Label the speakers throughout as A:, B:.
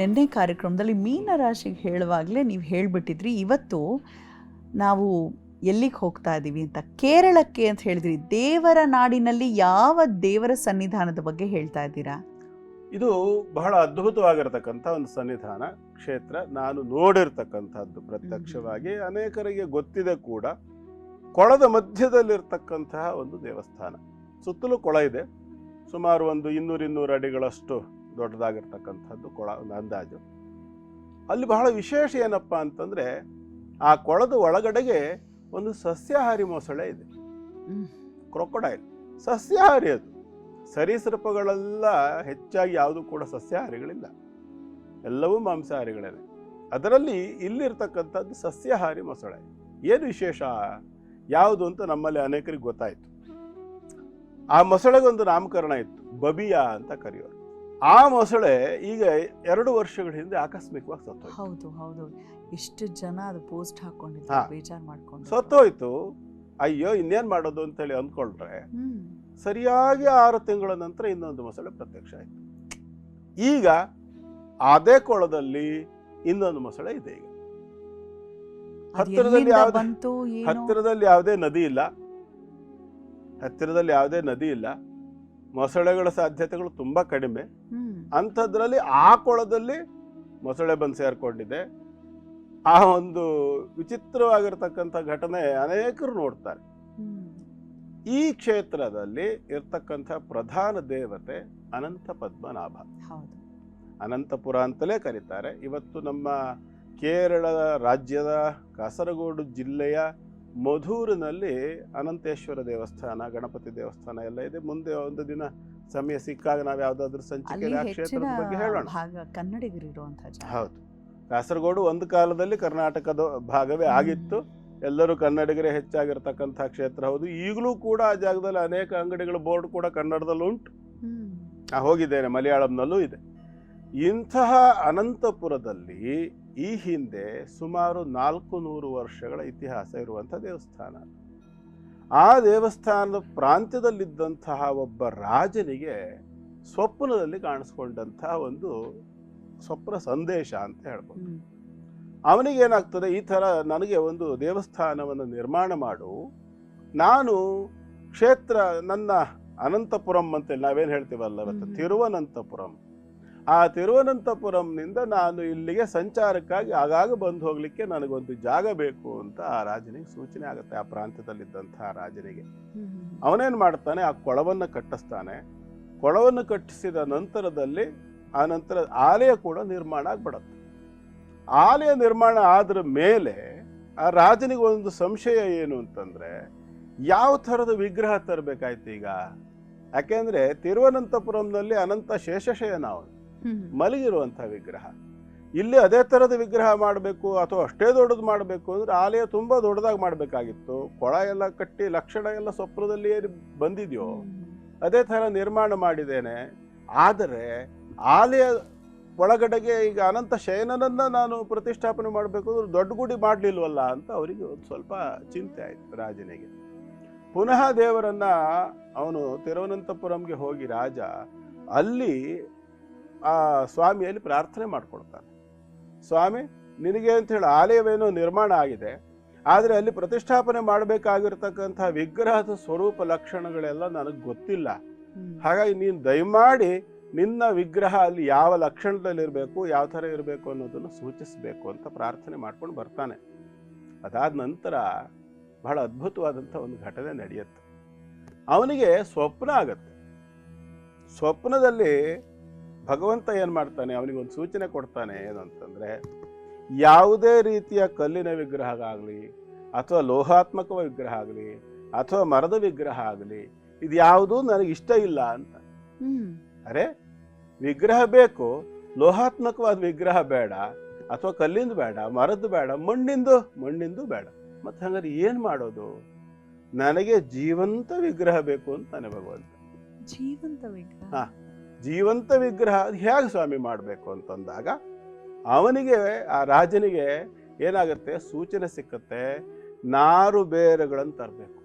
A: ನಿನ್ನೆ ಕಾರ್ಯಕ್ರಮದಲ್ಲಿ ಮೀನರಾಶಿಗೆ ಹೇಳುವಾಗಲೇ ನೀವು ಹೇಳಿಬಿಟ್ಟಿದ್ರಿ ಇವತ್ತು ನಾವು ಎಲ್ಲಿಗೆ ಹೋಗ್ತಾ ಇದ್ದೀವಿ ಅಂತ ಕೇರಳಕ್ಕೆ ಅಂತ ಹೇಳಿದ್ರಿ. ದೇವರ ನಾಡಿನಲ್ಲಿ ಯಾವ ದೇವರ ಸನ್ನಿಧಾನದ ಬಗ್ಗೆ ಹೇಳ್ತಾ ಇದ್ದೀರಾ?
B: ಇದು ಬಹಳ ಅದ್ಭುತವಾಗಿರ್ತಕ್ಕಂಥ ಒಂದು ಸನ್ನಿಧಾನ ಕ್ಷೇತ್ರ. ನಾನು ನೋಡಿರ್ತಕ್ಕಂಥದ್ದು ಪ್ರತ್ಯಕ್ಷವಾಗಿ. ಅನೇಕರಿಗೆ ಗೊತ್ತಿದೆ ಕೂಡ. ಕೊಳದ ಮಧ್ಯದಲ್ಲಿರ್ತಕ್ಕಂತಹ ಒಂದು ದೇವಸ್ಥಾನ. ಸುತ್ತಲೂ ಕೊಳ ಇದೆ. ಸುಮಾರು ಒಂದು ಇನ್ನೂರು ಇನ್ನೂರು ಅಡಿಗಳಷ್ಟು ದೊಡ್ಡದಾಗಿರ್ತಕ್ಕಂಥದ್ದು ಕೊಳ ಒಂದು ಅಂದಾಜು. ಅಲ್ಲಿ ಬಹಳ ವಿಶೇಷ ಏನಪ್ಪ ಅಂತಂದ್ರೆ ಆ ಕೊಳದ ಒಳಗಡೆಗೆ ಒಂದು ಸಸ್ಯಾಹಾರಿ ಮೊಸಳೆ ಇದೆ. ಕ್ರೊಕೊಡೈಲ್. ಸಸ್ಯಾಹಾರಿ ಅದು. ಸರೀಸೃಪಗಳೆಲ್ಲ ಹೆಚ್ಚಾಗಿ ಯಾವುದು ಕೂಡ ಸಸ್ಯಾಹಾರಿಗಳಿಲ್ಲ. ಎಲ್ಲವೂ ಮಾಂಸಾಹಾರಿಗಳೇ ಅದರಲ್ಲಿ ಇಲ್ಲಿರ್ತಕ್ಕಂಥದ್ದು ಸಸ್ಯಾಹಾರಿ ಮೊಸಳೆ. ಏನು ವಿಶೇಷ? ಯಾವುದು ಅಂತ ನಮ್ಮಲ್ಲಿ ಅನೇಕರಿಗೆ ಗೊತ್ತಾಯಿತು. ಆ ಮೊಸಳೆಗೊಂದು ನಾಮಕರಣ ಇತ್ತು. ಬಬಿಯಾ ಅಂತ ಕರೆಯೋರು. ಆ ಮೊಸಳೆ ಈಗ ಎರಡು ವರ್ಷಗಳ ಹಿಂದೆ ಆಕಸ್ಮಿಕವಾಗಿ ಸತ್ತು
A: ಹೌದು ಹೌದು. ಎಷ್ಟು ಜನ ಅದು ಪೋಸ್ಟ್. ಹಾಕೊಂಡಿದ್ರು ಬೇಜಾರು ಮಾಡ್ಕೊಂಡು
B: ಸತ್ತೋಯ್ತು. ಅಯ್ಯೋ ಇನ್ನೇನ್ ಮಾಡೋದು ಅಂತೇಳಿ ಅಂದ್ಕೊಂಡ್ರೆ ಸರಿಯಾಗಿ ಆರು ತಿಂಗಳ ನಂತರ ಇನ್ನೊಂದು ಮೊಸಳೆ ಪ್ರತ್ಯಕ್ಷ ಆಯ್ತು. ಈಗ ಅದೇ ಕೊಳದಲ್ಲಿ ಇನ್ನೊಂದು ಮೊಸಳೆ ಇದೆ ಈಗ. ಹತ್ತಿರದಲ್ಲಿ ಯಾವುದೇ ಹತ್ತಿರದಲ್ಲಿ ಯಾವುದೇ ನದಿ ಇಲ್ಲ. ಹತ್ತಿರದಲ್ಲಿ ಯಾವುದೇ ನದಿ ಇಲ್ಲ. ಮೊಸಳೆಗಳ ಸಾಧ್ಯತೆಗಳು ತುಂಬಾ ಕಡಿಮೆ. ಅಂಥದ್ರಲ್ಲಿ ಆ ಕೊಳದಲ್ಲಿ ಮೊಸಳೆ ಬಂದು ಸೇರ್ಕೊಂಡಿದೆ ಆ ಒಂದು ವಿಚಿತ್ರವಾಗಿರ್ತಕ್ಕಂಥ ಘಟನೆ ಅನೇಕರು ನೋಡ್ತಾರೆ. ಈ ಕ್ಷೇತ್ರದಲ್ಲಿ ಇರ್ತಕ್ಕಂಥ ಪ್ರಧಾನ ದೇವತೆ ಅನಂತ ಪದ್ಮನಾಭ. ಅನಂತಪುರ ಅಂತಲೇ ಕರೀತಾರೆ. ಇವತ್ತು ನಮ್ಮ ಕೇರಳ ರಾಜ್ಯದ ಕಾಸರಗೋಡು ಜಿಲ್ಲೆಯ ಮಧೂರಿನಲ್ಲಿ ಅನಂತೇಶ್ವರ ದೇವಸ್ಥಾನ ಗಣಪತಿ ದೇವಸ್ಥಾನ ಎಲ್ಲ ಇದೆ. ಮುಂದೆ ಒಂದು ದಿನ ಸಮಯ ಸಿಕ್ಕಾಗ ನಾವು ಯಾವ್ದಾದ್ರು ಸಂಚಿಕೆ
A: ಅಲ್ಲಿ
B: ಆ ಕ್ಷೇತ್ರದ ಬಗ್ಗೆ ಹೇಳೋಣ.
A: ಭಾಗ ಕನ್ನಡಿಗರು ಇರುವಂತಹ ಜಾಗ.
B: ಹೌದು. ಕಾಸರಗೋಡು ಒಂದು ಕಾಲದಲ್ಲಿ ಕರ್ನಾಟಕದ ಭಾಗವೇ ಆಗಿತ್ತು. ಎಲ್ಲರೂ ಕನ್ನಡಿಗರೇ ಹೆಚ್ಚಾಗಿರ್ತಕ್ಕಂಥ ಕ್ಷೇತ್ರ. ಹೌದು ಈಗಲೂ ಕೂಡ ಆ ಜಾಗದಲ್ಲಿ ಅನೇಕ ಅಂಗಡಿಗಳ ಬೋರ್ಡ್ ಕೂಡ ಕನ್ನಡದಲ್ಲೂ ಉಂಟು. ಹೋಗಿದ್ದೇನೆ ಮಲಯಾಳಂನಲ್ಲೂ ಇದೆ. ಇಂತಹ ಅನಂತಪುರದಲ್ಲಿ ಈ ಹಿಂದೆ ಸುಮಾರು ನಾಲ್ಕು ನೂರು ವರ್ಷಗಳ ಇತಿಹಾಸ ಇರುವಂಥ ದೇವಸ್ಥಾನ. ಆ ದೇವಸ್ಥಾನದ ಪ್ರಾಂತ್ಯದಲ್ಲಿದ್ದಂತಹ ಒಬ್ಬ ರಾಜನಿಗೆ ಸ್ವಪ್ನದಲ್ಲಿ ಕಾಣಿಸ್ಕೊಂಡಂತಹ ಒಂದು ಸ್ವಪ್ನ ಸಂದೇಶ ಅಂತ ಹೇಳ್ಬೋದು. ಅವನಿಗೇನಾಗ್ತದೆ ಈ ಥರ ನನಗೆ ಒಂದು ದೇವಸ್ಥಾನವನ್ನು ನಿರ್ಮಾಣ ಮಾಡು ನಾನು ಕ್ಷೇತ್ರ ನನ್ನ ಅನಂತಪುರಂ ಅಂತೇಳಿ ನಾವೇನು ಹೇಳ್ತೀವಲ್ಲ ಇವತ್ತು ತಿರುವನಂತಪುರಂ. ಆ ತಿರುವನಂತಪುರಂನಿಂದ ನಾನು ಇಲ್ಲಿಗೆ ಸಂಚಾರಕ್ಕಾಗಿ ಆಗಾಗ ಬಂದು ಹೋಗ್ಲಿಕ್ಕೆ ನನಗೊಂದು ಜಾಗ ಬೇಕು ಅಂತ ಆ ರಾಜನಿಗೆ ಸೂಚನೆ ಆಗುತ್ತೆ ಆ ಪ್ರಾಂತ್ಯದಲ್ಲಿದ್ದಂಥ ರಾಜನಿಗೆ. ಅವನೇನ್ ಮಾಡ್ತಾನೆ ಆ ಕೊಳವನ್ನು ಕಟ್ಟಿಸ್ತಾನೆ. ಕೊಳವನ್ನು ಕಟ್ಟಿಸಿದ ನಂತರದಲ್ಲಿ ಆ ನಂತರ ಆಲಯ ಕೂಡ ನಿರ್ಮಾಣ ಆಗ್ಬಿಡತ್ತೆ. ಆಲಯ ನಿರ್ಮಾಣ ಆದ್ರ ಮೇಲೆ ಆ ರಾಜನಿಗೆ ಒಂದು ಸಂಶಯ ಏನು ಅಂತಂದ್ರೆ ಯಾವ ಥರದ ವಿಗ್ರಹ ತರಬೇಕಾಯ್ತು ಈಗ? ಯಾಕೆಂದ್ರೆ ತಿರುವನಂತಪುರಂನಲ್ಲಿ ಅನಂತ ಶೇಷಶಯನ ಅವನು.
A: ಹ್ಮ್
B: ಮಲಗಿರುವಂಥ ವಿಗ್ರಹ. ಇಲ್ಲಿ ಅದೇ ಥರದ ವಿಗ್ರಹ ಮಾಡಬೇಕು ಅಥವಾ ಅಷ್ಟೇ ದೊಡ್ಡದು ಮಾಡಬೇಕು ಅಂದ್ರೆ ಆಲಯ ತುಂಬ ದೊಡ್ಡದಾಗಿ ಮಾಡಬೇಕಾಗಿತ್ತು. ಕೊಳ ಎಲ್ಲ ಕಟ್ಟಿ ಲಕ್ಷಣ ಎಲ್ಲ ಸ್ವಪ್ನದಲ್ಲಿ ಏನ್ ಬಂದಿದೆಯೋ, ಅದೇ ಥರ ನಿರ್ಮಾಣ ಮಾಡಿದ್ದೇನೆ. ಆದರೆ ಆಲಯ ಒಳಗಡೆಗೆ ಈಗ ಅನಂತ ಶಯನನನ್ನ ನಾನು ಪ್ರತಿಷ್ಠಾಪನೆ ಮಾಡಬೇಕು ಅಂದ್ರೆ ದೊಡ್ಡ ಗುಡಿ ಮಾಡಲಿಲ್ವಲ್ಲ ಅಂತ ಅವರಿಗೆ ಒಂದು ಸ್ವಲ್ಪ ಚಿಂತೆ ಆಯಿತು ರಾಜನಿಗೆ. ಪುನಃ ದೇವರನ್ನ ಅವನು ತಿರುವನಂತಪುರಂಗೆ ಹೋಗಿ ರಾಜ, ಅಲ್ಲಿ ಆ ಸ್ವಾಮಿಯಲ್ಲಿ ಪ್ರಾರ್ಥನೆ ಮಾಡ್ಕೊಡ್ತಾನೆ. ಸ್ವಾಮಿ ನಿನಗೆ ಅಂತ ಹೇಳಿ ಆಲಯವೇನೋ ನಿರ್ಮಾಣ ಆಗಿದೆ. ಆದರೆ ಅಲ್ಲಿ ಪ್ರತಿಷ್ಠಾಪನೆ ಮಾಡಬೇಕಾಗಿರ್ತಕ್ಕಂಥ ವಿಗ್ರಹದ ಸ್ವರೂಪ ಲಕ್ಷಣಗಳೆಲ್ಲ ನನಗೆ ಗೊತ್ತಿಲ್ಲ. ಹಾಗಾಗಿ ನೀನು ದಯಮಾಡಿ ನಿನ್ನ ವಿಗ್ರಹ ಅಲ್ಲಿ ಯಾವ ಲಕ್ಷಣದಲ್ಲಿರಬೇಕು ಯಾವ ಥರ ಇರಬೇಕು ಅನ್ನೋದನ್ನು ಸೂಚಿಸಬೇಕು ಅಂತ ಪ್ರಾರ್ಥನೆ ಮಾಡ್ಕೊಂಡು ಬರ್ತಾನೆ. ಅದಾದ ನಂತರ ಬಹಳ ಅದ್ಭುತವಾದಂಥ ಒಂದು ಘಟನೆ ನಡೆಯುತ್ತೆ. ಅವನಿಗೆ ಸ್ವಪ್ನ ಆಗತ್ತೆ. ಸ್ವಪ್ನದಲ್ಲಿ ಭಗವಂತ ಏನು ಮಾಡ್ತಾನೆ? ಅವನಿಗೆ ಒಂದು ಸೂಚನೆ ಕೊಡ್ತಾನೆ ಏನು ಅಂತಂದರೆ ಯಾವುದೇ ರೀತಿಯ ಕಲ್ಲಿನ ವಿಗ್ರಹ ಆಗಲಿ ಅಥವಾ ಲೋಹಾತ್ಮಕ ವಿಗ್ರಹ ಆಗಲಿ ಅಥವಾ ಮರದ ವಿಗ್ರಹ ಆಗಲಿ ಇದು ಯಾವುದೂ ನನಗೆ ಇಷ್ಟ ಇಲ್ಲ ಅಂತ. ಅರೆ ವಿಗ್ರಹ ಬೇಕು ಲೋಹಾತ್ಮಕವಾದ ವಿಗ್ರಹ ಬೇಡ ಅಥವಾ ಕಲ್ಲಿಂದು ಬೇಡ ಮರದ್ದು ಬೇಡ ಮಣ್ಣಿಂದು ಮಣ್ಣಿಂದು ಬೇಡ. ಮತ್ತೆ ಹಂಗಾರೆ ಏನು ಮಾಡೋದು? ನನಗೆ ಜೀವಂತ ವಿಗ್ರಹ ಬೇಕು ಅಂತಾನೆ ಭಗವಂತ.
A: ಜೀವಂತ ವಿಗ್ರಹ?
B: ಹಾ. ಜೀವಂತ ವಿಗ್ರಹ ಹೇಗೆ ಸ್ವಾಮಿ ಮಾಡಬೇಕು ಅಂತಂದಾಗ ಅವನಿಗೆ, ಆ ರಾಜನಿಗೆ ಏನಾಗುತ್ತೆ? ಸೂಚನೆ ಸಿಕ್ಕತ್ತೆ, ನಾರು ಬೇರುಗಳನ್ನು ತರಬೇಕು.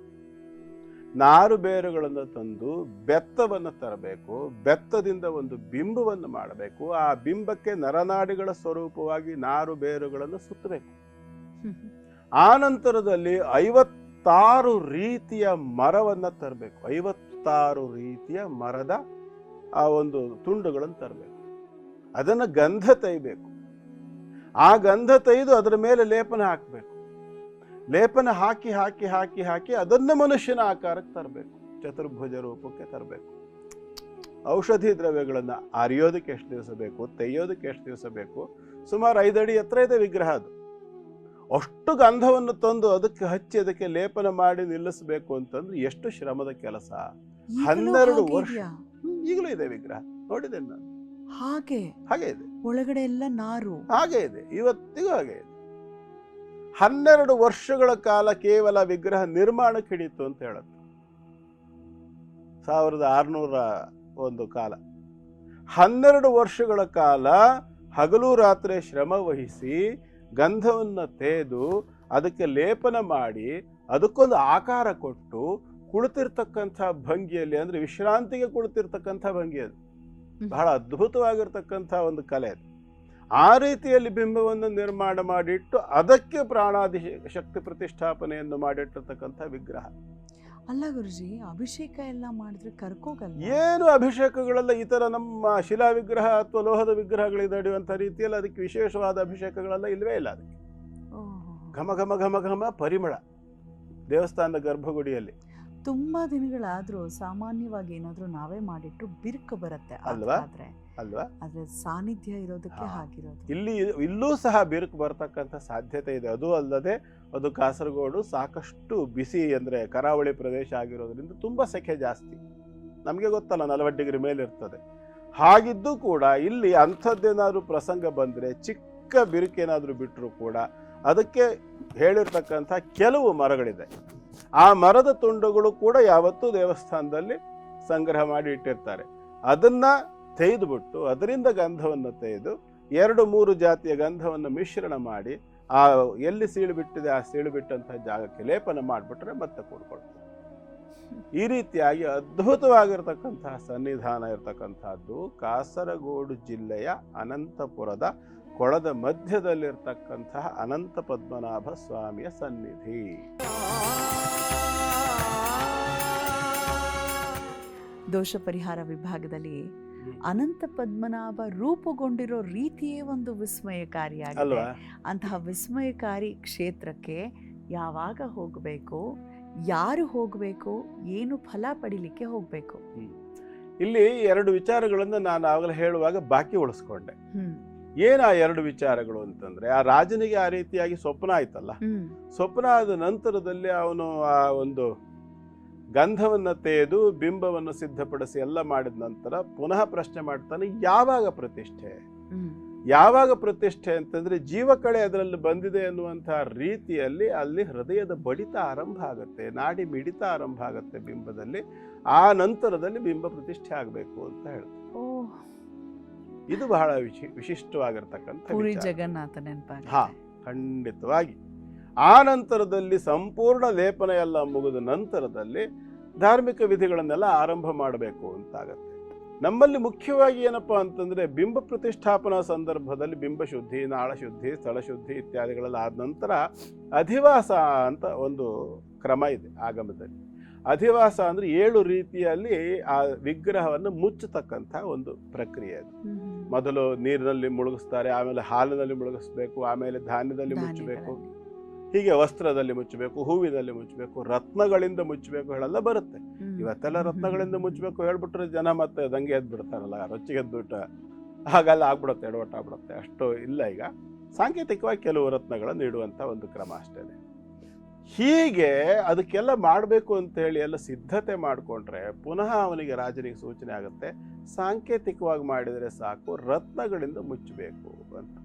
B: ನಾರು ಬೇರುಗಳನ್ನು ತಂದು ಬೆತ್ತವನ್ನು ತರಬೇಕು, ಬೆತ್ತದಿಂದ ಒಂದು ಬಿಂಬವನ್ನು ಮಾಡಬೇಕು, ಆ ಬಿಂಬಕ್ಕೆ ನರನಾಡಿಗಳ ಸ್ವರೂಪವಾಗಿ ನಾರು ಬೇರುಗಳನ್ನು ಸುತ್ತಬೇಕು. ಆ ನಂತರದಲ್ಲಿ ಐವತ್ತಾರು ರೀತಿಯ ಮರವನ್ನು ತರಬೇಕು. ಐವತ್ತಾರು ರೀತಿಯ ಮರದ ಆ ಒಂದು ತುಂಡುಗಳನ್ನು ತರಬೇಕು. ಅದನ್ನು ಗಂಧ ತೈಬೇಕು ಆ ಗಂಧ ತೈದು ಅದರ ಮೇಲೆ ಲೇಪನ ಹಾಕಬೇಕು. ಲೇಪನ ಹಾಕಿ ಹಾಕಿ ಹಾಕಿ ಹಾಕಿ ಅದನ್ನು ಮನುಷ್ಯನ ಆಕಾರಕ್ಕೆ ತರಬೇಕು. ಚತುರ್ಭುಜ ರೂಪಕ್ಕೆ ತರಬೇಕು. ಔಷಧಿ ದ್ರವ್ಯಗಳನ್ನು ಅರಿಯೋದಕ್ಕೆ ಎಷ್ಟು ದಿವಸ ಬೇಕು ತೆಯ್ಯೋದಕ್ಕೆ ಎಷ್ಟು ದಿವಸ ಬೇಕು ಸುಮಾರು ಐದಡಿ ಎತ್ತರ ಇದೆ ವಿಗ್ರಹ ಅದು. ಅಷ್ಟು ಗಂಧವನ್ನು ತಂದು ಅದಕ್ಕೆ ಹಚ್ಚಿ ಅದಕ್ಕೆ ಲೇಪನ ಮಾಡಿ ನಿಲ್ಲಿಸಬೇಕು ಅಂತಂದ್ರೆ ಎಷ್ಟು ಶ್ರಮದ ಕೆಲಸ. ಹನ್ನೆರಡು ವರ್ಷ. ಈಗಲೂ ಇದೆ ವಿಗ್ರಹ. ನೋಡಿದ್ದೇನೆ ನಾನು.
A: ಹಾಗೆ.
B: ಹಾಗೆ ಇದೆ.
A: ಒಳಗಡೆ ಎಲ್ಲ ನಾರು.
B: ಹಾಗೆ ಇದೆ. ಇವತ್ತಿಗೂ ಹಾಗೆ ಇದೆ. ಹನ್ನೆರಡು ವರ್ಷಗಳ ಕಾಲ ಕೇವಲ ವಿಗ್ರಹ ನಿರ್ಮಾಣಕ್ಕೆ ಹಿಡಿತು ಅಂತ ಹೇಳುತ್ತೆ ಸಾವಿರದ ಆರುನೂರ ಒಂದು ಕಾಲ. ಹನ್ನೆರಡು ವರ್ಷಗಳ ಕಾಲ ಹಗಲು ರಾತ್ರಿ ಶ್ರಮ ವಹಿಸಿ ಗಂಧವನ್ನು ತೇದು ಅದಕ್ಕೆ ಲೇಪನ ಮಾಡಿ ಅದಕ್ಕೊಂದು ಆಕಾರ ಕೊಟ್ಟು ಕುಳಿತಿರ್ತಕ್ಕಂಥ ಭಂಗಿಯಲ್ಲಿ ಅಂದರೆ ವಿಶ್ರಾಂತಿಗೆ ಕುಳಿತಿರ್ತಕ್ಕಂಥ ಭಂಗಿ ಅದು. ಬಹಳ ಅದ್ಭುತವಾಗಿರ್ತಕ್ಕಂಥ ಒಂದು ಕಲೆ ಅದು. ಆ ರೀತಿಯಲ್ಲಿ ಬಿಂಬವನ್ನು ನಿರ್ಮಾಣ ಮಾಡಿಟ್ಟು ಅದಕ್ಕೆ ಪ್ರಾಣಾದಿ ಶಕ್ತಿ ಪ್ರತಿಷ್ಠಾಪನೆಯನ್ನು ಮಾಡಿಟ್ಟಿರ್ತಕ್ಕಂಥ ವಿಗ್ರಹ.
A: ಅಲ್ಲ ಗುರುಜಿ ಅಭಿಷೇಕ ಎಲ್ಲ ಮಾಡಿದ್ರೆ ಕರ್ಕೋಗಲ್ಲ
B: ಏನು ಅಭಿಷೇಕಗಳೆಲ್ಲ ಈ ಥರ ನಮ್ಮ ಶಿಲಾ ವಿಗ್ರಹ ಅಥವಾ ಲೋಹದ ವಿಗ್ರಹಗಳಿಗೆ ನಡೆಯುವಂಥ ರೀತಿಯಲ್ಲಿ ಅದಕ್ಕೆ ವಿಶೇಷವಾದ ಅಭಿಷೇಕಗಳೆಲ್ಲ ಇಲ್ಲವೇ ಇಲ್ಲ ಅದಕ್ಕೆ. ಘಮ ಘಮ ಘಮ ಘಮ ಪರಿಮಳ. ದೇವಸ್ಥಾನದ ಗರ್ಭಗುಡಿಯಲ್ಲಿ.
A: ತುಂಬಾ ದಿನಗಳಾದ್ರೂ ಸಾಮಾನ್ಯವಾಗಿ ಏನಾದ್ರೂ ನಾವೇ ಮಾಡಿಟ್ಟು ಬಿರುಕು ಬರುತ್ತೆ
B: ಅಲ್ವಾ?
A: ಆದ್ರೆ
B: ಅಲ್ವಾ?
A: ಅದ್ರ ಸಾನ್ನಿಧ್ಯ ಇರೋದಕ್ಕೆ. ಹಾಗಿರೋದು.
B: ಇಲ್ಲಿ ಇಲ್ಲೂ ಸಹ ಬಿರುಕು ಬರತಕ್ಕಂತ ಸಾಧ್ಯತೆ ಇದೆ. ಅದು ಅಲ್ಲದೆ ಅದು ಕಾಸರಗೋಡು ಸಾಕಷ್ಟು ಬಿಸಿ ಅಂದರೆ ಕರಾವಳಿ ಪ್ರದೇಶ ಆಗಿರೋದ್ರಿಂದ ತುಂಬ ಸೆಖೆ ಜಾಸ್ತಿ. ನಮಗೆ ಗೊತ್ತಲ್ಲ ನಲವತ್ತು ಡಿಗ್ರಿ ಮೇಲೆ ಇರ್ತದೆ. ಹಾಗಿದ್ದು ಕೂಡ ಇಲ್ಲಿ ಅಂಥದ್ದೇನಾದ್ರೂ ಪ್ರಸಂಗ ಬಂದರೆ ಚಿಕ್ಕ ಬಿರುಕೇನಾದರೂ ಬಿಟ್ಟರು ಕೂಡ ಅದಕ್ಕೆ ಹೇಳಿರ್ತಕ್ಕಂಥ ಕೆಲವು ಮರಗಳಿದೆ. ಆ ಮರದ ತುಂಡುಗಳು ಕೂಡ ಯಾವತ್ತೂ ದೇವಸ್ಥಾನದಲ್ಲಿ ಸಂಗ್ರಹ ಮಾಡಿ ಇಟ್ಟಿರ್ತಾರೆ. ಅದನ್ನ ತೆಗೆದುಬಿಟ್ಟು ಅದರಿಂದ ಗಂಧವನ್ನು ತೆಗೆದು ಎರಡು ಮೂರು ಜಾತಿಯ ಗಂಧವನ್ನು ಮಿಶ್ರಣ ಮಾಡಿ ಆ ಎಲ್ಲಿ ಸೀಳು ಬಿಟ್ಟಿದೆ ಆ ಸೀಳು ಬಿಟ್ಟಂತಹ ಜಾಗಕ್ಕೆ ಲೇಪನ ಮಾಡಿಬಿಟ್ರೆ ಮತ್ತೆ ಕೂಡ್ಕೊಳ್ತಾರೆ ಈ ರೀತಿಯಾಗಿ ಅದ್ಭುತವಾಗಿರ್ತಕ್ಕಂತಹ ಸನ್ನಿಧಾನ ಇರತಕ್ಕಂತಹದ್ದು ಕಾಸರಗೋಡು ಜಿಲ್ಲೆಯ ಅನಂತಪುರದ ಕೊಳದ ಮಧ್ಯದಲ್ಲಿರ್ತಕ್ಕಂತಹ ಅನಂತ ಪದ್ಮನಾಭ ಸ್ವಾಮಿಯ ಸನ್ನಿಧಿ.
A: ದೋಷ ಪರಿಹಾರ ವಿಭಾಗದಲ್ಲಿ ಅನಂತ ಪದ್ಮನಾಭ ರೂಪುಗೊಂಡಿರೋ ರೀತಿಯೇ ಒಂದು ವಿಸ್ಮಯಕಾರಿಯಾಗಿದೆ. ಅಂತಹ ವಿಸ್ಮಯಕಾರಿ ಕ್ಷೇತ್ರಕ್ಕೆ ಯಾವಾಗ ಹೋಗಬೇಕು ಯಾರು ಹೋಗಬೇಕು ಏನು ಫಲ ಪಡಿಲಿಕ್ಕೆ ಹೋಗಬೇಕು?
B: ಇಲ್ಲಿ ಎರಡು ವಿಚಾರಗಳನ್ನು ನಾನು ಆಗಲೇ ಹೇಳುವಾಗ ಬಾಕಿ ಉಳಿಸ್ಕೊಂಡೆ.
A: ಏನ
B: ಏನು ಆ ಎರಡು ವಿಚಾರಗಳು ಅಂತಂದ್ರೆ ಆ ರಾಜನಿಗೆ ಆ ರೀತಿಯಾಗಿ ಸ್ವಪ್ನ ಆಯ್ತಲ್ಲ? ಸ್ವಪ್ನ ಆದ ನಂತರದಲ್ಲಿ ಅವನು ಆ ಒಂದು ಗಂಧವನ್ನು ತೆಗೆದು ಬಿಂಬವನ್ನು ಸಿದ್ಧಪಡಿಸಿ ಎಲ್ಲ ಮಾಡಿದ ನಂತರ ಪುನಃ ಪ್ರಶ್ನೆ ಮಾಡ್ತಾನೆ ಯಾವಾಗ ಪ್ರತಿಷ್ಠೆ? ಯಾವಾಗ ಪ್ರತಿಷ್ಠೆ ಅಂತಂದ್ರೆ ಜೀವಕಳೆ ಅದರಲ್ಲಿ ಬಂದಿದೆ ಎನ್ನುವಂತಹ ರೀತಿಯಲ್ಲಿ ಅಲ್ಲಿ ಹೃದಯದ ಬಡಿತ ಆರಂಭ ಆಗುತ್ತೆ ನಾಡಿ ಮಿಡಿತ ಆರಂಭ ಆಗುತ್ತೆ ಬಿಂಬದಲ್ಲಿ ಆ ನಂತರದಲ್ಲಿ ಬಿಂಬ ಪ್ರತಿಷ್ಠೆ ಆಗಬೇಕು ಅಂತ ಹೇಳ್ತಾರೆ ಇದು ಬಹಳ ವಿಶಿ ವಿಶಿಷ್ಟವಾಗಿರ್ತಕ್ಕಂಥ.
A: ಜಗನ್ನಾಥ
B: ಹಾ ಖಂಡಿತವಾಗಿ. ಆ ನಂತರದಲ್ಲಿ ಸಂಪೂರ್ಣ ಲೇಪನ ಎಲ್ಲ ಮುಗಿದ ನಂತರದಲ್ಲಿ ಧಾರ್ಮಿಕ ವಿಧಿಗಳನ್ನೆಲ್ಲ ಆರಂಭ ಮಾಡಬೇಕು ಅಂತಾಗತ್ತೆ ನಮ್ಮಲ್ಲಿ ಮುಖ್ಯವಾಗಿ ಏನಪ್ಪ ಅಂತಂದ್ರೆ ಬಿಂಬ ಪ್ರತಿಷ್ಠಾಪನಾ ಸಂದರ್ಭದಲ್ಲಿ ಬಿಂಬ ಶುದ್ಧಿ ನಾಳ ಶುದ್ಧಿ ಸ್ಥಳ ಶುದ್ಧಿ ಇತ್ಯಾದಿಗಳೆಲ್ಲ ಆದ ನಂತರ ಅಧಿವಾಸ ಅಂತ ಒಂದು ಕ್ರಮ ಇದೆ ಆಗಮದಲ್ಲಿ ಅಧಿವಾಸ ಅಂದ್ರೆ ಏಳು ರೀತಿಯಲ್ಲಿ ಆ ವಿಗ್ರಹವನ್ನು ಮುಚ್ಚತಕ್ಕಂಥ ಒಂದು ಪ್ರಕ್ರಿಯೆ ಅದು. ಮೊದಲು ನೀರಿನಲ್ಲಿ ಮುಳುಗಿಸ್ತಾರೆ ಆಮೇಲೆ ಹಾಲಿನಲ್ಲಿ ಮುಳುಗಿಸ್ಬೇಕು ಆಮೇಲೆ ಧಾನ್ಯದಲ್ಲಿ ಮುಚ್ಚಬೇಕು. ಹೀಗೆ ವಸ್ತ್ರದಲ್ಲಿ ಮುಚ್ಚಬೇಕು ಹೂವಿನಲ್ಲಿ ಮುಚ್ಚಬೇಕು ರತ್ನಗಳಿಂದ ಮುಚ್ಚಬೇಕು ಹೇಳೆಲ್ಲ ಬರುತ್ತೆ. ಇವತ್ತೆಲ್ಲ ರತ್ನಗಳಿಂದ ಮುಚ್ಚಬೇಕು ಹೇಳ್ಬಿಟ್ರೆ ಜನ ಮತ್ತೆ ದಂಗೆ ಎದ್ದು ಬಿಡ್ತಾರಲ್ಲ ರೊಚ್ಚಿಗೆ ಎದ್ಬಿಟ್ಟು ಹಾಗೆಲ್ಲ ಆಗ್ಬಿಡುತ್ತೆ ಎಡವಟ್ಟ ಆಗ್ಬಿಡುತ್ತೆ. ಅಷ್ಟು ಇಲ್ಲ ಈಗ. ಸಾಂಕೇತಿಕವಾಗಿ ಕೆಲವು ರತ್ನಗಳನ್ನು ಇಡುವಂಥ ಒಂದು ಕ್ರಮ ಅಷ್ಟೇ ಹೀಗೆ ಅದಕ್ಕೆಲ್ಲ ಮಾಡಬೇಕು ಅಂತ ಹೇಳಿ ಎಲ್ಲ ಸಿದ್ಧತೆ ಮಾಡಿಕೊಂಡ್ರೆ ಪುನಃ ಅವನಿಗೆ ರಾಜನಿಗೆ ಸೂಚನೆ ಆಗುತ್ತೆ ಸಾಂಕೇತಿಕವಾಗಿ ಮಾಡಿದರೆ ಸಾಕು ರತ್ನಗಳಿಂದ ಮುಚ್ಚಬೇಕು ಅಂತ.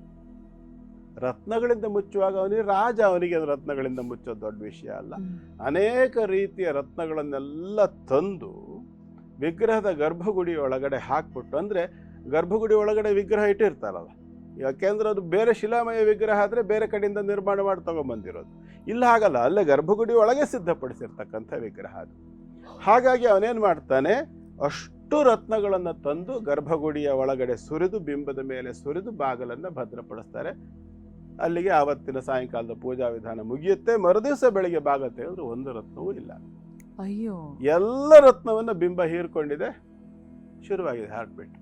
B: ರತ್ನಗಳಿಂದ ಮುಚ್ಚುವಾಗ ಅವನಿಗೆ ರಾಜ ಅವನಿಗೆ ಅದು ರತ್ನಗಳಿಂದ ಮುಚ್ಚೋದು ದೊಡ್ಡ ವಿಷಯ ಅಲ್ಲ. ಅನೇಕ ರೀತಿಯ ರತ್ನಗಳನ್ನೆಲ್ಲ ತಂದು ವಿಗ್ರಹದ ಗರ್ಭಗುಡಿ ಒಳಗಡೆ ಹಾಕ್ಬಿಟ್ಟು ಅಂದರೆ ಗರ್ಭಗುಡಿ ಒಳಗಡೆ ವಿಗ್ರಹ ಇಟ್ಟಿರ್ತಾರಲ್ಲ. ಯಾಕೆಂದ್ರೆ ಅದು ಬೇರೆ ಶಿಲಾಮಯ ವಿಗ್ರಹ ಆದರೆ ಬೇರೆ ಕಡೆಯಿಂದ ನಿರ್ಮಾಣ ಮಾಡಿ ತಗೊಂಬಂದಿರೋದು. ಇಲ್ಲ ಹಾಗಲ್ಲ ಅಲ್ಲೇ ಗರ್ಭಗುಡಿ ಒಳಗೆ ಸಿದ್ಧಪಡಿಸಿರ್ತಕ್ಕಂಥ ವಿಗ್ರಹ ಅದು. ಹಾಗಾಗಿ ಅವನೇನು ಮಾಡ್ತಾನೆ ಅಷ್ಟು ರತ್ನಗಳನ್ನು ತಂದು ಗರ್ಭಗುಡಿಯ ಒಳಗಡೆ ಸುರಿದು ಬಿಂಬದ ಮೇಲೆ ಸುರಿದು ಬಾಗಲನ್ನು ಭದ್ರಪಡಿಸ್ತಾರೆ. ಅಲ್ಲಿಗೆ ಆವತ್ತಿನ ಸಾಯಂಕಾಲದ ಪೂಜಾ ವಿಧಾನ ಮುಗಿಯುತ್ತೆ. ಮರುದಿವಸ ಬೆಳಿಗ್ಗೆ ಭಾಗ ತೆಗೆದ್ರೆ ಒಂದು ರತ್ನವೂ ಇಲ್ಲ.
A: ಅಯ್ಯೋ.
B: ಎಲ್ಲ ರತ್ನವನ್ನು ಬಿಂಬ ಹೀರ್ಕೊಂಡಿದೆ. ಶುರುವಾಗಿದೆ ಹಾರ್ಟ್ ಬೀಟ್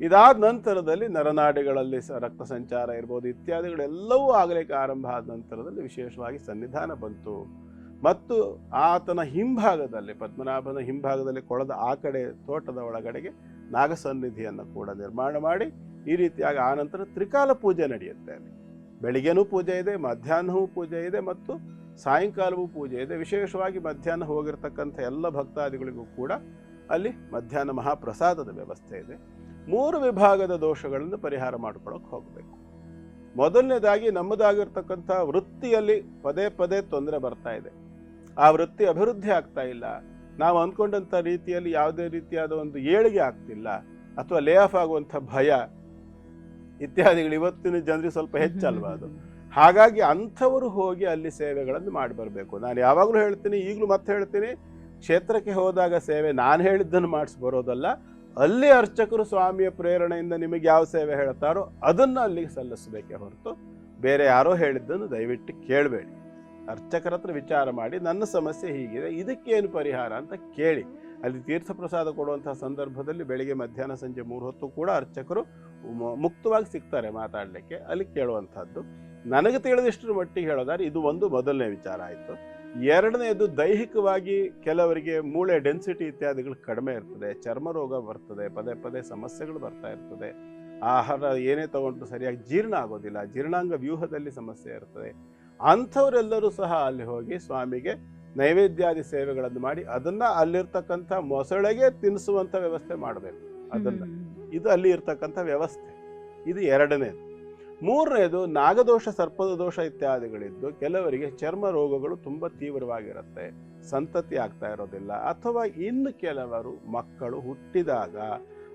B: ಇದಾದ ನಂತರದಲ್ಲಿ ನರನಾಡಿಗಳಲ್ಲಿ ರಕ್ತ ಸಂಚಾರ ಇರ್ಬೋದು ಇತ್ಯಾದಿಗಳೆಲ್ಲವೂ ಆಗಲಿಕ್ಕೆ ಆರಂಭ ಆದ ನಂತರದಲ್ಲಿ ವಿಶೇಷವಾಗಿ ಸನ್ನಿಧಾನ ಬಂತು. ಮತ್ತು ಆತನ ಹಿಂಭಾಗದಲ್ಲಿ ಪದ್ಮನಾಭನ ಹಿಂಭಾಗದಲ್ಲಿ ಕೊಳದ ಆ ಕಡೆ ತೋಟದ ಒಳಗಡೆಗೆ ನಾಗಸನ್ನಿಧಿಯನ್ನು ಕೂಡ ನಿರ್ಮಾಣ ಮಾಡಿ ಈ ರೀತಿಯಾಗಿ ಆ ನಂತರ ತ್ರಿಕಾಲ ಪೂಜೆ ನಡೆಯುತ್ತೆ ಅಲ್ಲಿ. ಬೆಳಿಗ್ಗೆನೂ ಪೂಜೆ ಇದೆ, ಮಧ್ಯಾಹ್ನವೂ ಪೂಜೆ ಇದೆ ಮತ್ತು ಸಾಯಂಕಾಲವೂ ಪೂಜೆ ಇದೆ. ವಿಶೇಷವಾಗಿ ಮಧ್ಯಾಹ್ನ ಹೋಗಿರ್ತಕ್ಕಂಥ ಎಲ್ಲ ಭಕ್ತಾದಿಗಳಿಗೂ ಕೂಡ ಅಲ್ಲಿ ಮಧ್ಯಾಹ್ನ ಮಹಾಪ್ರಸಾದದ ವ್ಯವಸ್ಥೆ ಇದೆ. ಮೂರು ವಿಭಾಗದ ದೋಷಗಳನ್ನು ಪರಿಹಾರ ಮಾಡಿಕೊಳ್ಳೋಕೆ ಹೋಗಬೇಕು. ಮೊದಲನೇದಾಗಿ ನಮ್ಮದಾಗಿರ್ತಕ್ಕಂಥ ವೃತ್ತಿಯಲ್ಲಿ ಪದೇ ಪದೇ ತೊಂದರೆ ಬರ್ತಾ ಇದೆ. ಆ ವೃತ್ತಿ ಅಭಿವೃದ್ಧಿ ಆಗ್ತಾ ಇಲ್ಲ. ನಾವು ಅಂದ್ಕೊಂಡಂಥ ರೀತಿಯಲ್ಲಿ ಯಾವುದೇ ರೀತಿಯಾದ ಒಂದು ಏಳಿಗೆ ಆಗ್ತಿಲ್ಲ. ಅಥವಾ ಲೇ ಆಫ್ ಆಗುವಂಥ ಭಯ ಇತ್ಯಾದಿಗಳು ಇವತ್ತಿನ ಜನರಿಗೆ ಸ್ವಲ್ಪ ಹೆಚ್ಚಲ್ವಾ ಅದು? ಹಾಗಾಗಿ ಅಂಥವರು ಹೋಗಿ ಅಲ್ಲಿ ಸೇವೆಗಳನ್ನು ಮಾಡಿ ಬರಬೇಕು. ನಾನು ಯಾವಾಗಲೂ ಹೇಳ್ತೀನಿ, ಈಗಲೂ ಮತ್ತೆ ಹೇಳ್ತೀನಿ, ಕ್ಷೇತ್ರಕ್ಕೆ ಹೋದಾಗ ಸೇವೆ ನಾನು ಹೇಳಿದ್ದನ್ನು ಮಾಡಿಸಿ ಬರೋದಲ್ಲ. ಅಲ್ಲಿ ಅರ್ಚಕರು ಸ್ವಾಮಿಯ ಪ್ರೇರಣೆಯಿಂದ ನಿಮಗೆ ಯಾವ ಸೇವೆ ಹೇಳ್ತಾರೋ ಅದನ್ನು ಅಲ್ಲಿಗೆ ಸಲ್ಲಿಸಬೇಕೇ ಹೊರತು ಬೇರೆ ಯಾರೋ ಹೇಳಿದ್ದನ್ನು ದಯವಿಟ್ಟು ಕೇಳಬೇಡಿ. ಅರ್ಚಕರ ಹತ್ರ ವಿಚಾರ ಮಾಡಿ, ನನ್ನ ಸಮಸ್ಯೆ ಹೀಗಿದೆ, ಇದಕ್ಕೇನು ಪರಿಹಾರ ಅಂತ ಕೇಳಿ. ಅಲ್ಲಿ ತೀರ್ಥ ಪ್ರಸಾದ ಕೊಡುವಂಥ ಸಂದರ್ಭದಲ್ಲಿ ಬೆಳಿಗ್ಗೆ ಮಧ್ಯಾಹ್ನ ಸಂಜೆ ಮೂರು ಹೊತ್ತು ಕೂಡ ಅರ್ಚಕರು ಮುಕ್ತವಾಗಿ ಸಿಗ್ತಾರೆ ಮಾತಾಡಲಿಕ್ಕೆ. ಅಲ್ಲಿ ಕೇಳುವಂಥದ್ದು ನನಗೆ ತಿಳಿದಿಷ್ಟರ ಮಟ್ಟಿಗೆ ಹೇಳೋದಾದ್ರೆ ಇದು ಒಂದು ಮೊದಲನೇ ವಿಚಾರ ಆಯಿತು. ಎರಡನೇದು ದೈಹಿಕವಾಗಿ ಕೆಲವರಿಗೆ ಮೂಳೆ ಡೆನ್ಸಿಟಿ ಇತ್ಯಾದಿಗಳು ಕಡಿಮೆ ಇರ್ತದೆ, ಚರ್ಮ ರೋಗ ಬರ್ತದೆ, ಪದೇ ಪದೇ ಸಮಸ್ಯೆಗಳು ಬರ್ತಾ ಇರ್ತದೆ, ಆಹಾರ ಏನೇ ತಗೊಂಡ್ರು ಸರಿಯಾಗಿ ಜೀರ್ಣ ಆಗೋದಿಲ್ಲ, ಜೀರ್ಣಾಂಗ ವ್ಯೂಹದಲ್ಲಿ ಸಮಸ್ಯೆ ಇರ್ತದೆ. ಅಂಥವರೆಲ್ಲರೂ ಸಹ ಅಲ್ಲಿ ಹೋಗಿ ಸ್ವಾಮಿಗೆ ನೈವೇದ್ಯಾದಿ ಸೇವೆಗಳನ್ನು ಮಾಡಿ ಅದನ್ನ ಅಲ್ಲಿರ್ತಕ್ಕಂಥ ಮೊಸಳೆಗೆ ತಿನ್ನಿಸುವಂಥ ವ್ಯವಸ್ಥೆ ಮಾಡಬೇಕು. ಅದನ್ನ ಇದು ಅಲ್ಲಿ ಇರ್ತಕ್ಕಂಥ ವ್ಯವಸ್ಥೆ. ಇದು ಎರಡನೇದು ಮೂರನೇದು ನಾಗದೋಷ ಸರ್ಪದ ದೋಷ ಇತ್ಯಾದಿಗಳಿದ್ದು ಕೆಲವರಿಗೆ ಚರ್ಮ ರೋಗಗಳು ತುಂಬ ತೀವ್ರವಾಗಿರುತ್ತೆ. ಸಂತತಿ ಆಗ್ತಾ ಇರೋದಿಲ್ಲ. ಅಥವಾ ಇನ್ನು ಕೆಲವರು ಮಕ್ಕಳು ಹುಟ್ಟಿದಾಗ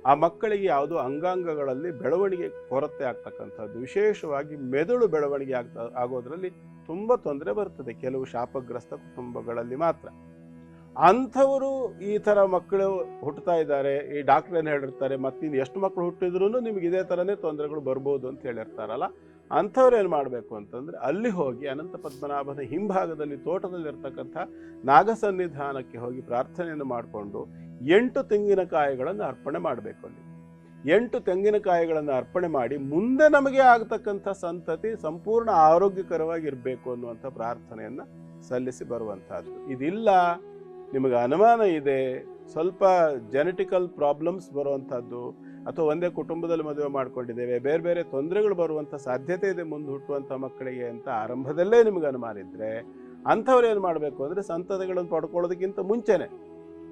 B: ಆ ಮಕ್ಕಳಿಗೆ ಯಾವುದೋ ಅಂಗಾಂಗಗಳಲ್ಲಿ ಬೆಳವಣಿಗೆ ಕೊರತೆ ಆಗ್ತಕ್ಕಂಥದ್ದು. ವಿಶೇಷವಾಗಿ ಮೆದುಳು ಬೆಳವಣಿಗೆ ಆಗ್ತಾ ಆಗೋದ್ರಲ್ಲಿ ತುಂಬ ತೊಂದರೆ ಬರ್ತದೆ ಕೆಲವು ಶಾಪಗ್ರಸ್ತ ಕುಟುಂಬಗಳಲ್ಲಿ ಮಾತ್ರ. ಅಂಥವರು ಈ ಥರ ಮಕ್ಕಳು ಹುಟ್ಟುತ್ತಾ ಇದ್ದಾರೆ, ಈ ಡಾಕ್ಟರ್ ಏನು ಹೇಳಿರ್ತಾರೆ, ಮತ್ತಿನ್ನು ಎಷ್ಟು ಮಕ್ಕಳು ಹುಟ್ಟಿದ್ರು ನಿಮ್ಗೆ ಇದೇ ಥರನೇ ತೊಂದರೆಗಳು ಬರ್ಬೋದು ಅಂತ ಹೇಳಿರ್ತಾರಲ್ಲ, ಅಂಥವ್ರು ಏನು ಮಾಡಬೇಕು ಅಂತಂದರೆ ಅಲ್ಲಿ ಹೋಗಿ ಅನಂತ ಪದ್ಮನಾಭನ ಹಿಂಭಾಗದಲ್ಲಿ ತೋಟದಲ್ಲಿರ್ತಕ್ಕಂಥ ನಾಗಸನ್ನಿಧಾನಕ್ಕೆ ಹೋಗಿ ಪ್ರಾರ್ಥನೆಯನ್ನು ಮಾಡಿಕೊಂಡು ಎಂಟು ತೆಂಗಿನಕಾಯಿಗಳನ್ನು ಅರ್ಪಣೆ ಮಾಡಬೇಕು ಅಲ್ಲಿ. ಎಂಟು ತೆಂಗಿನಕಾಯಿಗಳನ್ನು ಅರ್ಪಣೆ ಮಾಡಿ ಮುಂದೆ ನಮಗೆ ಆಗತಕ್ಕಂಥ ಸಂತತಿ ಸಂಪೂರ್ಣ ಆರೋಗ್ಯಕರವಾಗಿರಬೇಕು ಅನ್ನುವಂಥ ಪ್ರಾರ್ಥನೆಯನ್ನು ಸಲ್ಲಿಸಿ ಬರುವಂಥದ್ದು. ಇದಿಲ್ಲ, ನಿಮಗೆ ಅನುಮಾನ ಇದೆ, ಸ್ವಲ್ಪ ಜೆನೆಟಿಕಲ್ ಪ್ರಾಬ್ಲಮ್ಸ್ ಬರುವಂಥದ್ದು, ಅಥವಾ ಒಂದೇ ಕುಟುಂಬದಲ್ಲಿ ಮದುವೆ ಮಾಡ್ಕೊಂಡಿದ್ದೇವೆ, ಬೇರೆ ಬೇರೆ ತೊಂದರೆಗಳು ಬರುವಂಥ ಸಾಧ್ಯತೆ ಇದೆ ಮುಂದೆ ಹುಟ್ಟುವಂಥ ಮಕ್ಕಳಿಗೆ ಅಂತ ಆರಂಭದಲ್ಲೇ ನಿಮಗೆ ಅನುಮಾನ ಇದ್ದರೆ ಅಂಥವ್ರು ಏನು ಮಾಡಬೇಕು ಅಂದರೆ ಸಂತತಿಗಳನ್ನು ಪಡ್ಕೊಳ್ಳೋದಕ್ಕಿಂತ ಮುಂಚೆನೆ.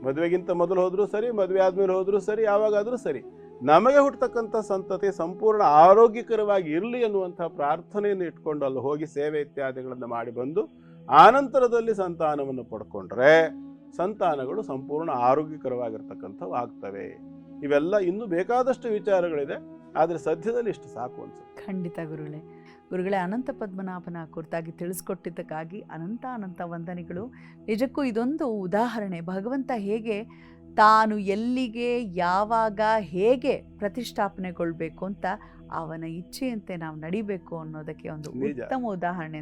B: ಮದುವೆಗಿಂತ ಮೊದಲು ಹೋದರೂ ಸರಿ, ಮದುವೆ ಆದಮೇಲೆ ಹೋದರೂ ಸರಿ, ಯಾವಾಗಾದರೂ ಸರಿ. ನಮಗೆ ಹುಟ್ಟತಕ್ಕಂಥ ಸಂತತಿ ಸಂಪೂರ್ಣ ಆರೋಗ್ಯಕರವಾಗಿ ಇರಲಿ ಅನ್ನುವಂಥ ಪ್ರಾರ್ಥನೆಯನ್ನು ಇಟ್ಕೊಂಡು ಅಲ್ಲಿ ಹೋಗಿ ಸೇವೆ ಇತ್ಯಾದಿಗಳನ್ನು ಮಾಡಿ ಬಂದು ಆನಂತರದಲ್ಲಿ ಸಂತಾನವನ್ನು ಪಡ್ಕೊಂಡ್ರೆ ಸಂತಾನಗಳು ಸಂಪೂರ್ಣ ಆರೋಗ್ಯಕರವಾಗಿರ್ತಕ್ಕಂಥವು ಆಗ್ತವೆ ಇವೆಲ್ಲ ಇನ್ನೂ ಬೇಕಾದಷ್ಟು ವಿಚಾರಗಳಿದೆ, ಆದರೆ ಸದ್ಯದಲ್ಲಿ ಇಷ್ಟು ಸಾಕು ಅನ್ಸುತ್ತೆ.
A: ಖಂಡಿತ ಗುರುಗಳೇ. ಗುರುಗಳೇ, ಅನಂತ ಪದ್ಮನಾಭನ ಕುರಿತಾಗಿ ತಿಳಿಸ್ಕೊಟ್ಟಿದ್ದಕ್ಕಾಗಿ ಅನಂತ ಅನಂತ ವಂದನೆಗಳು. ನಿಜಕ್ಕೂ ಇದೊಂದು ಉದಾಹರಣೆ. ಭಗವಂತ ಹೇಗೆ ತಾನು ಎಲ್ಲಿಗೆ ಯಾವಾಗ ಹೇಗೆ ಪ್ರತಿಷ್ಠಾಪನೆಗೊಳ್ಬೇಕು ಅಂತ ಅವನ ಇಚ್ಛೆಯಂತೆ ನಾವು ನಡಿಬೇಕು ಅನ್ನೋದಕ್ಕೆ ಒಂದು ಉತ್ತಮ ಉದಾಹರಣೆ